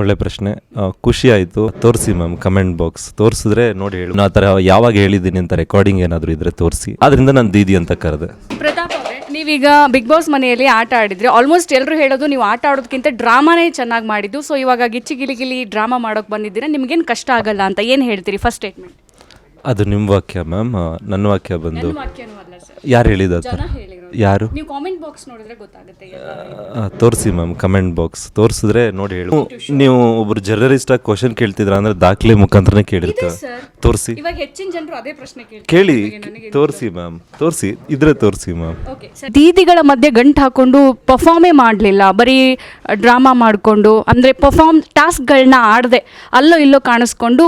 ಒಳ್ಳೆ ಪ್ರಶ್ನೆ. ಖುಷಿ ಆಯಿತು. ತೋರಿಸಿ ಮ್ಯಾಮ್ ಕಮೆಂಟ್ ಬಾಕ್ಸ್ ತೋರಿಸಿದ್ರೆ ನೋಡಿ ಹೇಳಿ. ನಾ ಆ ಥರ ಯಾವಾಗ ಹೇಳಿದ್ದೀನಿ ಅಂತ ರೆಕಾರ್ಡಿಂಗ್ ಏನಾದರೂ ಇದ್ರೆ ತೋರಿಸಿ. ಅದರಿಂದ ನಾನು ದೀದಿ ಅಂತ ಕರೆದೆ. ಪ್ರತಾಪ್ ಅವರೇ ನೀವೀಗ ಬಿಗ್ ಬಾಸ್ ಮನೆಯಲ್ಲಿ ಆಟ ಆಡಿದ್ರೆ. ಆಲ್ಮೋಸ್ಟ್ ಎಲ್ಲರೂ ಹೇಳೋದು ನೀವು ಆಟ ಆಡೋದಕ್ಕಿಂತ ಡ್ರಾಮಾನೇ ಚೆನ್ನಾಗಿ ಮಾಡಿದ್ದು. ಸೊ ಇವಾಗ ಗಿಚ್ಚಿ ಗಿಲಿ ಗಿಲಿ ಡ್ರಾಮಾ ಮಾಡೋಕೆ ಬಂದಿದ್ದೀರಾ? ನಿಮ್ಗೇನು ಕಷ್ಟ ಆಗಲ್ಲ ಅಂತ ಏನು ಹೇಳ್ತೀರಿ ಫಸ್ಟ್ ಸ್ಟೇಟ್ಮೆಂಟ್ ಅದು ನಿಮ್ಮ ವಾಕ್ಯ ಮ್ಯಾಮ್. ನನ್ನ ವಾಕ್ಯ ಬಂದು. ಯಾರು ಹೇಳಿದ ಯಾರು? ನೀವು ಕಾಮೆಂಟ್ ಬಾಕ್ಸ್ ನೋಡಿದ್ರೆ ಗೊತ್ತಾಗುತ್ತೆ ತೋರಿಸಿ ಮ್ಯಾಮ್ ಕಮೆಂಟ್ ಬಾಕ್ಸ್ ತೋರಿಸಿದ್ರೆ ನೋಡಿ ಹೇಳಿ. ನೀವು ಒಬ್ರು ಜರ್ನಲಿಸ್ಟಾಗಿ ಕ್ವಶನ್ ಕೇಳ್ತಿದ್ರ ಅಂದ್ರೆ ದಾಖಲೆ ಮುಖಾಂತರನೇ ಕೇಳಿರ್ತಾರೆ ತೋರಿಸಿ. ಇವಾಗ ಹೆಚ್ಚಿನ ಜನರು ಅದೇ ಪ್ರಶ್ನೆ ಕೇಳಿ ತೋರಿಸಿ ಮ್ಯಾಮ್. ತೋರಿಸಿ ಇದ್ರೆ ತೋರಿಸಿ ಮ್ಯಾಮ್. ದೀದಿಗಳ ಮಧ್ಯೆ ಗಂಟು ಹಾಕೊಂಡು ಪರ್ಫಾರ್ಮೇ ಮಾಡಲಿಲ್ಲ. ಬರೀ ಡ್ರಾಮಾ ಮಾಡಿಕೊಂಡು ಅಂದರೆ ಪರ್ಫಾರ್ಮ್ ಟಾಸ್ಕ್ಗಳನ್ನ ಆಡದೆ ಅಲ್ಲೋ ಇಲ್ಲೋ ಕಾಣಿಸ್ಕೊಂಡು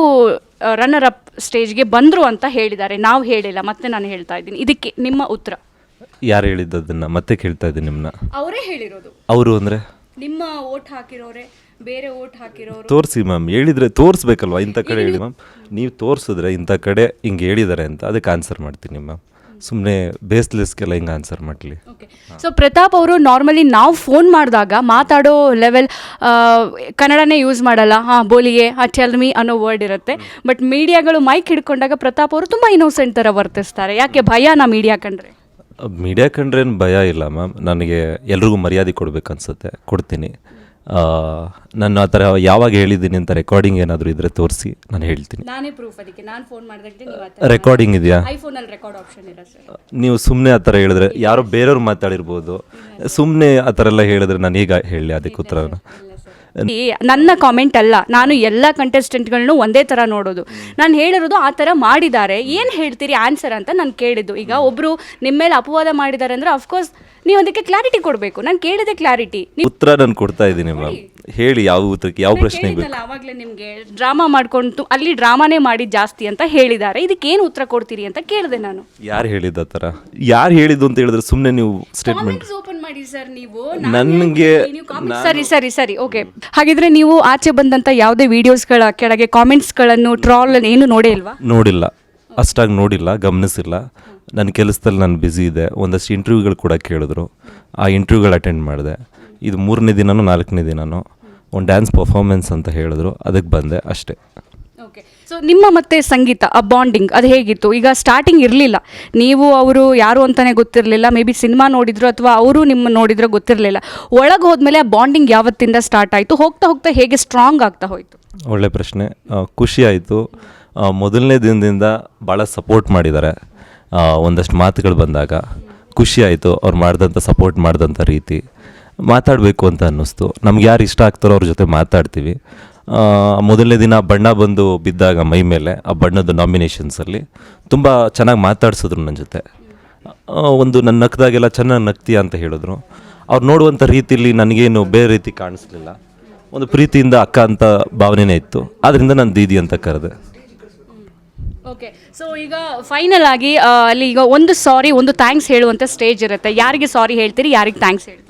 ರನ್ನರ್ ಅಪ್ ಸ್ಟೇಜ್ಗೆ ಬಂದರು ಅಂತ ಹೇಳಿದ್ದಾರೆ. ನಾವು ಹೇಳಿಲ್ಲ ಮತ್ತೆ ನಾನು ಹೇಳ್ತಾ ಇದ್ದೀನಿ. ಇದಕ್ಕೆ ನಿಮ್ಮ ಉತ್ತರ. ಯಾರು ಹೇಳಿದ್ದು ಅದನ್ನ ಮತ್ತೆ ಕೇಳ್ತಾ ಇದ್ದೀನಿ ನಿಮ್ಮನ್ನ ಅವರೇ ಹೇಳಿರೋದು. ಅವರು ಅಂದ್ರೆ? ನಿಮ್ಮ ಓಟ್ ಹಾಕಿರೋರೆ ಬೇರೆ ಓಟ್ ಹಾಕಿರೋರು. ತೋರಿಸಿ ಮ್ಯಾಮ್ ಹೇಳಿದ್ರೆ ತೋರಿಸ್ಬೇಕಲ್ವಾ? ಇಂಥ ಕಡೆ ಹೇಳಿ ಮ್ಯಾಮ್. ನೀವು ತೋರಿಸಿದ್ರೆ ಇಂಥ ಕಡೆ ಹಿಂಗೆ ಹೇಳಿದ್ದಾರೆ ಅಂತ ಅದಕ್ಕೆ ಆನ್ಸರ್ ಮಾಡ್ತೀನಿ ಮ್ಯಾಮ್. ಸುಮ್ಮನೆ ಬೇಸ್ಲೆಸ್ಗೆಲ್ಲ ಹಿಂಗೆ ಆನ್ಸರ್ ಮಾಡಲಿ. ಓಕೆ ಸೊ ಪ್ರತಾಪ್ ಅವರು ನಾರ್ಮಲಿ ನಾವು ಫೋನ್ ಮಾಡಿದಾಗ ಮಾತಾಡೋ ಲೆವೆಲ್ ಕನ್ನಡನೇ ಯೂಸ್ ಮಾಡಲ್ಲ. ಹಾಂ ಬೋಲಿಗೆ ಆ ಟೆಲ್ಮಿ ಅನ್ನೋ ವರ್ಡ್ ಇರುತ್ತೆ. ಬಟ್ ಮೀಡಿಯಾಗಳು ಮೈಕ್ ಹಿಡ್ಕೊಂಡಾಗ ಪ್ರತಾಪ್ ಅವರು ತುಂಬ ಇನ್ನೋಸೆಂಟ್ ಥರ ವರ್ತಿಸ್ತಾರೆ. ಯಾಕೆ ಭಯನಾ ಮೀಡಿಯಾ ಕಂಡ್ರೆ? ಮೀಡಿಯಾ ಕಂಡ್ರೇನು ಏನು ಭಯ ಇಲ್ಲ ಮ್ಯಾಮ್. ನನಗೆ ಎಲ್ರಿಗೂ ಮರ್ಯಾದೆ ಕೊಡ್ಬೇಕು ಅನ್ಸುತ್ತೆ. ಕೊಡ್ತೀನಿ. ನಾನು ಆ ಥರ ಯಾವಾಗ ಹೇಳಿದ್ದೀನಿ ಅಂತ ರೆಕಾರ್ಡಿಂಗ್ ಏನಾದರೂ ಇದ್ರೆ ತೋರಿಸಿ ನಾನು ಹೇಳ್ತೀನಿ. ನಾನೇ ಪ್ರೂಫ್ ಅದಕ್ಕೆ. ನಾನು ಫೋನ್ ಮಾಡಿದಾಗ ರೆಕಾರ್ಡಿಂಗ್ ಇದೆಯಾ? ಐಫೋನಲ್ಲಿ ರೆಕಾರ್ಡ್ ಆಪ್ಷನ್ ಇಲ್ಲ ಸರ್. ನೀವು ಸುಮ್ಮನೆ ಆ ಥರ ಹೇಳಿದ್ರೆ ಯಾರೋ ಬೇರೆಯವ್ರು ಮಾತಾಡಿರ್ಬೋದು. ಸುಮ್ಮನೆ ಆ ಥರ ಎಲ್ಲ ಹೇಳಿದ್ರೆ ನಾನು ಈಗ ಹೇಳಿ ಅದಕ್ಕೆ ಉತ್ತರನ. ನನ್ನ ಕಾಮೆಂಟ್ ಅಲ್ಲ ನಾನು ಎಲ್ಲ ಕಂಟೆಸ್ಟೆಂಟ್ಗಳನ್ನೂ ಒಂದೇ ತರ ನೋಡೋದು. ನಾನು ಹೇಳಿರೋದು ಆ ತರ ಮಾಡಿದ್ದಾರೆ. ಏನು ಹೇಳ್ತೀರಿ ಆನ್ಸರ್ ಅಂತ ನಾನು ಕೇಳಿದ್ದು. ಈಗ ಒಬ್ರು ನಿಮ್ಮ ಮೇಲೆ ಅಪವಾದ ಮಾಡಿದ್ದಾರೆ ಅಂದ್ರೆ ಅಫ್ಕೋರ್ಸ್ ನೀವು ಅದಕ್ಕೆ ಕ್ಲಾರಿಟಿ ಕೊಡಬೇಕು. ನಾನು ಕೇಳಿದೆ ಕ್ಲಾರಿಟಿ ಉತ್ತರ ನಾನು ಕೊಡ್ತಾ ಇದ್ದೀನಿ ಮ್ಯಾಮ್ ಹೇಳಿ. ಯಾವ ಉತ್ತರಕ್ಕೆ ಯಾವ ಪ್ರಶ್ನೆ ಬೇಕು? ಆವಾಗಲೇ ನಿಮಗೆ. ಡ್ರಾಮಾ ಮಾಡ್ಕೊಂಡು ಅಲ್ಲಿ ಡ್ರಾಮಾನೇ ಮಾಡಿ ಜಾಸ್ತಿ ಅಂತ ಹೇಳಿದ್ದಾರೆ. ಇದಕ್ಕೆ ಏನು ಉತ್ತರ ಕೊಡ್ತೀರಿ ಅಂತ ಕೇಳಿದೆ ನಾನು. ಯಾರು ಹೇಳಿದ ಆ ಥರ ಯಾರು ಹೇಳಿದ್ದು ಅಂತ ಹೇಳಿದ್ರೆ ಸುಮ್ಮನೆ ನೀವು ಸ್ಟೇಟ್ಮೆಂಟ್ ಓಪನ್ ಮಾಡಿ ಸರ್ ನೀವು ನನಗೆ ಸರಿ ಸರಿ ಸರಿ ಓಕೆ ಹಾಗಿದ್ರೆ ನೀವು ಆಚೆ ಬಂದಂತ ಯಾವುದೇ ವಿಡಿಯೋಸ್ಗಳ ಕೆಳಗೆ ಕಾಮೆಂಟ್ಸ್ಗಳನ್ನು ಟ್ರಾಲ್ ಏನು ನೋಡೇ ಇಲ್ವಾ? ನೋಡಿಲ್ಲ. ಅಷ್ಟಾಗಿ ನೋಡಿಲ್ಲ ಗಮನಿಸಿಲ್ಲ. ನನ್ನ ಕೆಲಸದಲ್ಲಿ ನಾನು ಬ್ಯುಸಿ ಇದೆ. ಒಂದಷ್ಟು ಇಂಟರ್ವ್ಯೂಗಳು ಕೂಡ ಕೇಳಿದ್ರು. ಆ ಇಂಟರ್ವ್ಯೂಗಳು ಅಟೆಂಡ್ ಮಾಡಿದೆ. ಇದು ಮೂರನೇ ದಿನನೋ ನಾಲ್ಕನೇ ದಿನನೋ ಒಂದು ಡ್ಯಾನ್ಸ್ ಪರ್ಫಾರ್ಮೆನ್ಸ್ ಅಂತ ಹೇಳಿದ್ರು. ಅದಕ್ಕೆ ಬಂದೆ ಅಷ್ಟೇ. ಓಕೆ. ಸೊ ನಿಮ್ಮ ಮತ್ತೆ ಸಂಗೀತ, ಆ ಬಾಂಡಿಂಗ್ ಅದು ಹೇಗಿತ್ತು? ಈಗ ಸ್ಟಾರ್ಟಿಂಗ್ ಇರಲಿಲ್ಲ. ನೀವು, ಅವರು ಯಾರು ಅಂತಾನೆ ಗೊತ್ತಿರಲಿಲ್ಲ. ಮೇ ಬಿ ಸಿನಿಮಾ ನೋಡಿದ್ರು ಅಥವಾ ಅವರು ನಿಮ್ಮ ನೋಡಿದ್ರೆ ಗೊತ್ತಿರಲಿಲ್ಲ. ಒಳಗೆ ಹೋದ್ಮೇಲೆ ಆ ಬಾಂಡಿಂಗ್ ಯಾವತ್ತಿಂದ ಸ್ಟಾರ್ಟ್ ಆಯಿತು? ಹೋಗ್ತಾ ಹೋಗ್ತಾ ಹೇಗೆ ಸ್ಟ್ರಾಂಗ್ ಆಗ್ತಾ ಹೋಯಿತು? ಒಳ್ಳೆ ಪ್ರಶ್ನೆ. ಖುಷಿ ಆಯಿತು. ಮೊದಲನೇ ದಿನದಿಂದ ಭಾಳ ಸಪೋರ್ಟ್ ಮಾಡಿದ್ದಾರೆ. ಒಂದಷ್ಟು ಮಾತುಗಳು ಬಂದಾಗ ಖುಷಿ ಆಯಿತು. ಅವ್ರು ಮಾಡಿದಂಥ ಸಪೋರ್ಟ್ ಮಾಡಿದಂಥ ರೀತಿ ಮಾತಾಡಬೇಕು ಅಂತ ಅನ್ನಿಸ್ತು. ನಮ್ಗೆ ಯಾರು ಇಷ್ಟ ಆಗ್ತಾರೋ ಅವ್ರ ಜೊತೆ ಮಾತಾಡ್ತೀವಿ. ಮೊದಲನೇ ದಿನ ಬಣ್ಣ ಬಂದು ಬಿದ್ದಾಗ ಮೈ ಮೇಲೆ, ಆ ಬಣ್ಣದ ನಾಮಿನೇಷನ್ಸಲ್ಲಿ ತುಂಬ ಚೆನ್ನಾಗಿ ಮಾತಾಡ್ಸಿದ್ರು ನನ್ನ ಜೊತೆ. ಒಂದು ನನ್ನ ನಕ್ದಾಗೆಲ್ಲ ಚೆನ್ನಾಗಿ ನಗ್ತೀಯ ಅಂತ ಹೇಳಿದ್ರು. ಅವ್ರು ನೋಡುವಂಥ ರೀತಿಯಲ್ಲಿ ನನಗೇನು ಬೇರೆ ರೀತಿ ಕಾಣಿಸ್ಲಿಲ್ಲ. ಒಂದು ಪ್ರೀತಿಯಿಂದ ಅಕ್ಕ ಅಂತ ಭಾವನೆನೇ ಇತ್ತು. ಆದ್ದರಿಂದ ನಾನು ದೀದಿ ಅಂತ ಕರೆದೆ. ಓಕೆ ಸೊ ಈಗ ಫೈನಲ್ ಆಗಿ ಅಲ್ಲಿ ಈಗ ಒಂದು ಸಾರಿ ಒಂದು ಥ್ಯಾಂಕ್ಸ್ ಹೇಳುವಂಥ ಸ್ಟೇಜ್ ಇರುತ್ತೆ. ಯಾರಿಗೆ ಸಾರಿ ಹೇಳ್ತೀರಿ, ಯಾರಿಗೆ ಥ್ಯಾಂಕ್ಸ್ ಹೇಳ್ತೀರಿ?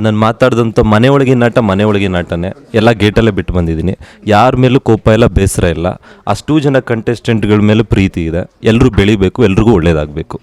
ನಾನು ಮಾತಾಡಿದಂಥ ಮನೆ ಒಳಗಿನ ನಾಟ ಮನೆ ಒಳಗಿನ ನಾಟನೇ. ಎಲ್ಲ ಗೇಟಲ್ಲೇ ಬಿಟ್ಟು ಬಂದಿದ್ದೀನಿ. ಯಾರ ಮೇಲೂ ಕೋಪ ಇಲ್ಲ, ಬೇಸರ ಇಲ್ಲ. ಅಷ್ಟೂ ಜನ ಕಂಟೆಸ್ಟೆಂಟ್ಗಳ ಮೇಲೆ ಪ್ರೀತಿ ಇದೆ. ಎಲ್ಲರೂ ಬೆಳಿಬೇಕು, ಎಲ್ರಿಗೂ ಒಳ್ಳೇದಾಗಬೇಕು.